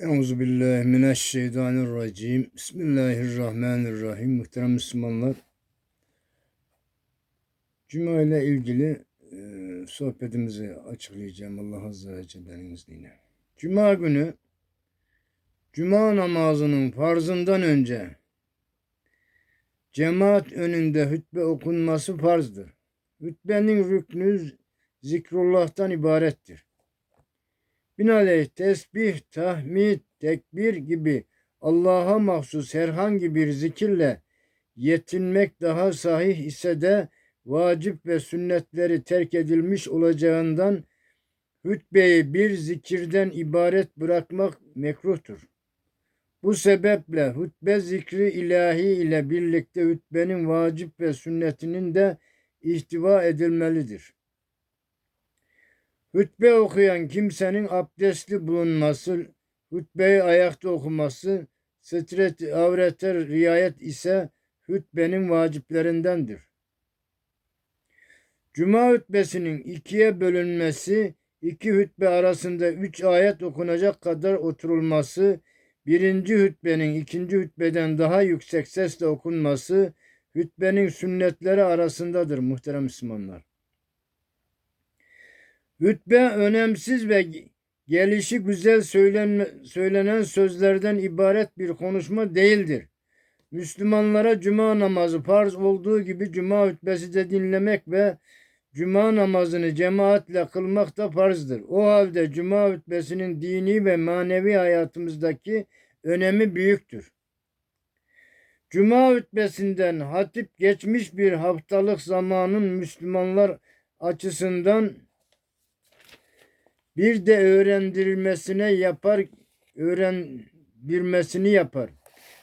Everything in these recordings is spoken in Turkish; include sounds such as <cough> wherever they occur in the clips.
Euzu billahi mineşşeytanirracim. Bismillahirrahmanirrahim. Muhterem Müslümanlar. Cuma ile ilgili e, sohbetimizi açıklayacağım Allah Azze ve Celle'nin izniyle. Cuma günü Cuma namazının farzından önce cemaat önünde hutbe okunması farzdır. Hutbenin rüknü zikrullah'tan ibarettir. Binaenaleyh tesbih, tahmid, tekbir gibi Allah'a mahsus herhangi bir zikirle yetinmek daha sahih ise de vacip ve sünnetleri terk edilmiş olacağından hutbeyi bir zikirden ibaret bırakmak mekruhtur. Bu sebeple hutbe zikri ilahi ile birlikte hutbenin vacip ve sünnetinin de ihtiva edilmelidir. Hutbe okuyan kimsenin abdestli bulunması, hutbeyi ayakta okuması, stret avrete riayet ise hutbenin vaciplerindendir. Cuma hutbesinin ikiye bölünmesi, iki hutbe arasında üç ayet okunacak kadar oturulması, birinci hutbenin ikinci hutbeden daha yüksek sesle okunması, hutbenin sünnetleri arasındadır muhterem Müslümanlar. Hutbe önemsiz ve gelişi güzel söylenme, söylenen sözlerden ibaret bir konuşma değildir. Müslümanlara cuma namazı farz olduğu gibi cuma hutbesi de dinlemek ve cuma namazını cemaatle kılmak da farzdır. O halde cuma hutbesinin dini ve manevi hayatımızdaki önemi büyüktür. Cuma hutbesinden hatip geçmiş bir haftalık zamanın Müslümanlar açısından bir de öğrendirilmesine yapar, öğrendirmesini yapar.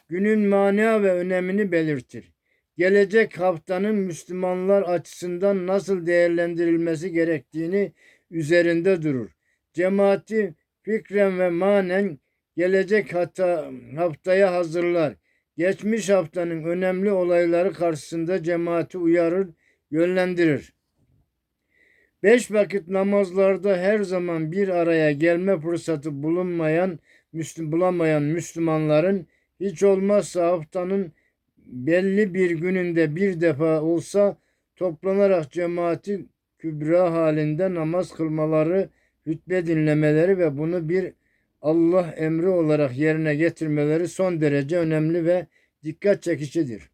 Günün mana ve önemini belirtir. Gelecek haftanın Müslümanlar açısından nasıl değerlendirilmesi gerektiğini üzerinde durur. Cemaati fikren ve manen gelecek hata, haftaya hazırlar. Geçmiş haftanın önemli olayları karşısında cemaati uyarır, yönlendirir. Beş vakit namazlarda her zaman bir araya gelme fırsatı bulunmayan, Müslüm, bulamayan Müslümanların hiç olmazsa haftanın belli bir gününde bir defa olsa toplanarak cemaati kübra halinde namaz kılmaları, hutbe dinlemeleri ve bunu bir Allah emri olarak yerine getirmeleri son derece önemli ve dikkat çekicidir.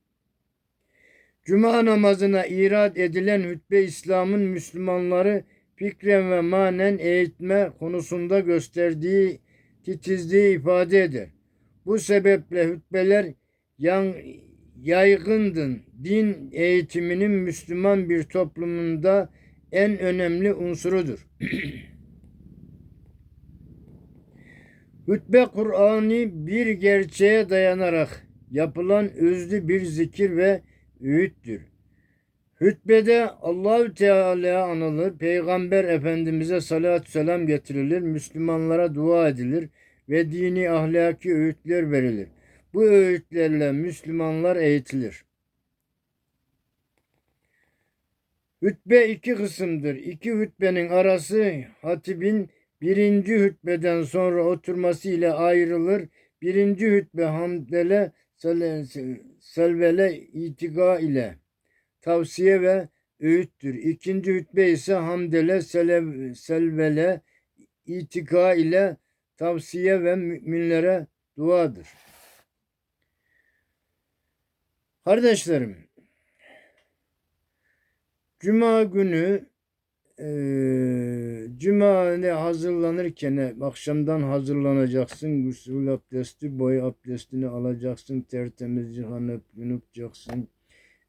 Cuma namazına irad edilen hutbe İslam'ın Müslümanları fikren ve manen eğitme konusunda gösterdiği titizliği ifade eder. Bu sebeple hutbeler yan, yaygındın. Din eğitiminin Müslüman bir toplumunda en önemli unsurudur. <clears throat> Hutbe Kur'an'ı bir gerçeğe dayanarak yapılan özlü bir zikir ve öğüttür. Hütbede Allahü Teala anılır, Peygamber Efendimiz'e salatü selam getirilir, Müslümanlara dua edilir ve dini ahlaki öğütler verilir. Bu öğütlerle Müslümanlar eğitilir. Hütbe iki kısımdır. İki hütbenin arası hatibin birinci hütbeden sonra oturması ile ayrılır. Birinci hütbe hamdele selvele itika ile tavsiye ve öğüttür. İkinci hütbe ise hamdele selev, selvele itika ile tavsiye ve müminlere duadır. Kardeşlerim, Cuma günü e, Cuma ne hazırlanırken akşamdan hazırlanacaksın. Gusül abdesti, boy abdestini alacaksın. Tertemiz cihanıp yunupacaksın.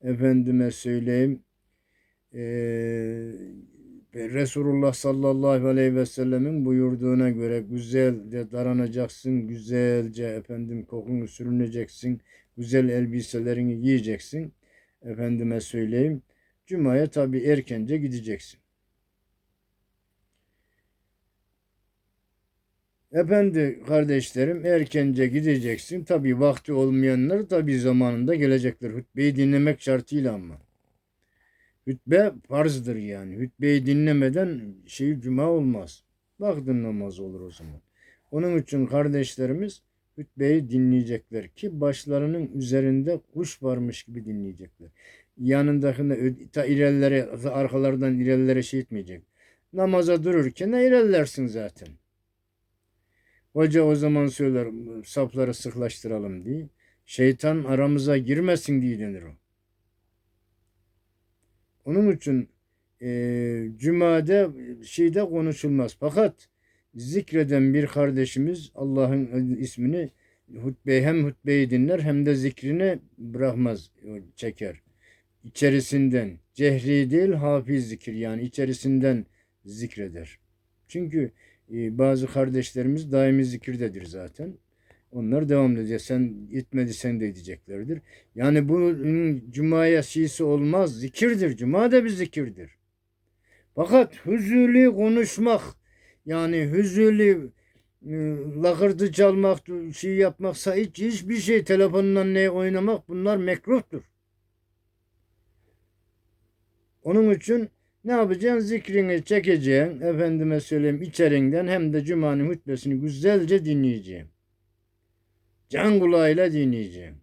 Efendime söyleyeyim. E, Resulullah sallallahu aleyhi ve sellemin buyurduğuna göre güzelce daranacaksın. Güzelce efendim kokunu sürüneceksin. Güzel elbiselerini giyeceksin. Efendime söyleyeyim. Cuma'ya tabi erkence gideceksin. Efendi kardeşlerim erkence gideceksin. Tabi vakti olmayanlar tabi zamanında gelecekler. Hutbeyi dinlemek şartıyla ama. Hutbe farzdır yani. Hutbeyi dinlemeden şey cuma olmaz. Vaktin namazı olur o zaman. Onun için kardeşlerimiz hutbeyi dinleyecekler ki başlarının üzerinde kuş varmış gibi dinleyecekler. Yanındakine ta ilerlere arkalardan ilerlere şey etmeyecek. Namaza dururken ilerlersin zaten. Hoca o zaman söyler safları sıklaştıralım diye. Şeytan aramıza girmesin diye denir o. Onun için eee Cuma'da şeyde konuşulmaz. Fakat zikreden bir kardeşimiz Allah'ın ismini hutbe hem hutbeyi dinler hem de zikrini bırakmaz, çeker. İçerisinden cehri değil hafiz zikir yani içerisinden zikreder. Çünkü e, bazı kardeşlerimiz daimi zikirdedir zaten. Onlar devam edecek. Sen etmediysen de edeceklerdir. Yani bunun cumaya şiisi olmaz. Zikirdir. Cuma da bir zikirdir. Fakat huzuli konuşmak yani huzuli e, lakırdı çalmak, şey yapmaksa hiç hiçbir şey telefonla ne oynamak bunlar mekruhtur. Onun için ne yapacaksın? Zikrini çekeceksin. Efendime söyleyeyim içerinden hem de Cuma'nın hutbesini güzelce dinleyeceğim. Can kulağıyla dinleyeceğim.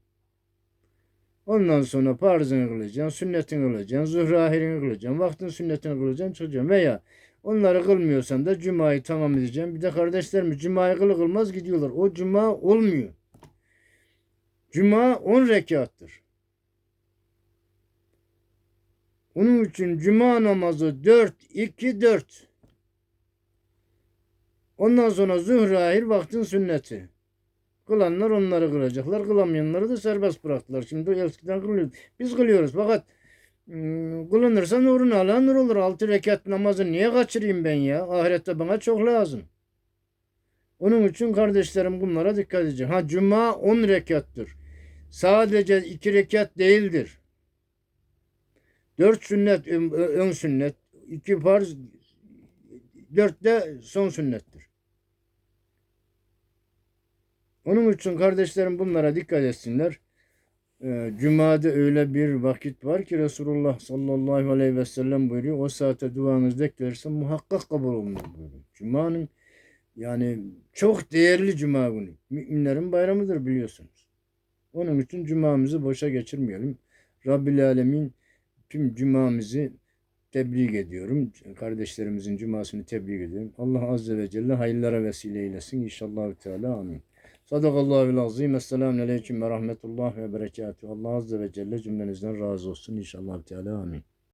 Ondan sonra farzını kılacaksın, sünnetini kılacaksın, zuhrahirini kılacaksın, vaktin sünnetini kılacaksın, çıkacaksın. Veya onları kılmıyorsan da cumayı tamam edeceğim. Bir de kardeşlerimiz cumayı kılı kılmaz gidiyorlar. O cuma olmuyor. Cuma 10 rekattır. Onun için cuma namazı 4, 2, 4. Ondan sonra zuhrahir vaktin sünneti. Kılanlar onları kılacaklar. Kılamayanları da serbest bıraktılar. Şimdi eskiden kılıyor. Biz kılıyoruz fakat ım, kılınırsa nurun ala nur olur. Altı rekat namazı niye kaçırayım ben ya? Ahirette bana çok lazım. Onun için kardeşlerim bunlara dikkat edecek. Ha cuma 10 rekattır. Sadece 2 rekat değildir. 4 sünnet ön, sünnet, 2 farz, 4 de son sünnettir. Onun için kardeşlerim bunlara dikkat etsinler. Ee, Cuma'da öyle bir vakit var ki Resulullah sallallahu aleyhi ve sellem buyuruyor. O saate duanız beklerse muhakkak kabul olunur buyuruyor. Cuma'nın yani çok değerli Cuma günü. Müminlerin bayramıdır biliyorsunuz. Onun için Cuma'mızı boşa geçirmeyelim. Rabbil Alemin tüm Cuma'mızı tebrik ediyorum. Kardeşlerimizin Cuma'sını tebrik ediyorum. Allah Azze ve Celle hayırlara vesile eylesin. İnşallah Teala amin. Sadakallahu azim. Esselamu aleyküm ve rahmetullah ve berekatuhu. Allah Azze ve Celle cümlenizden razı olsun. İnşallah Teala amin.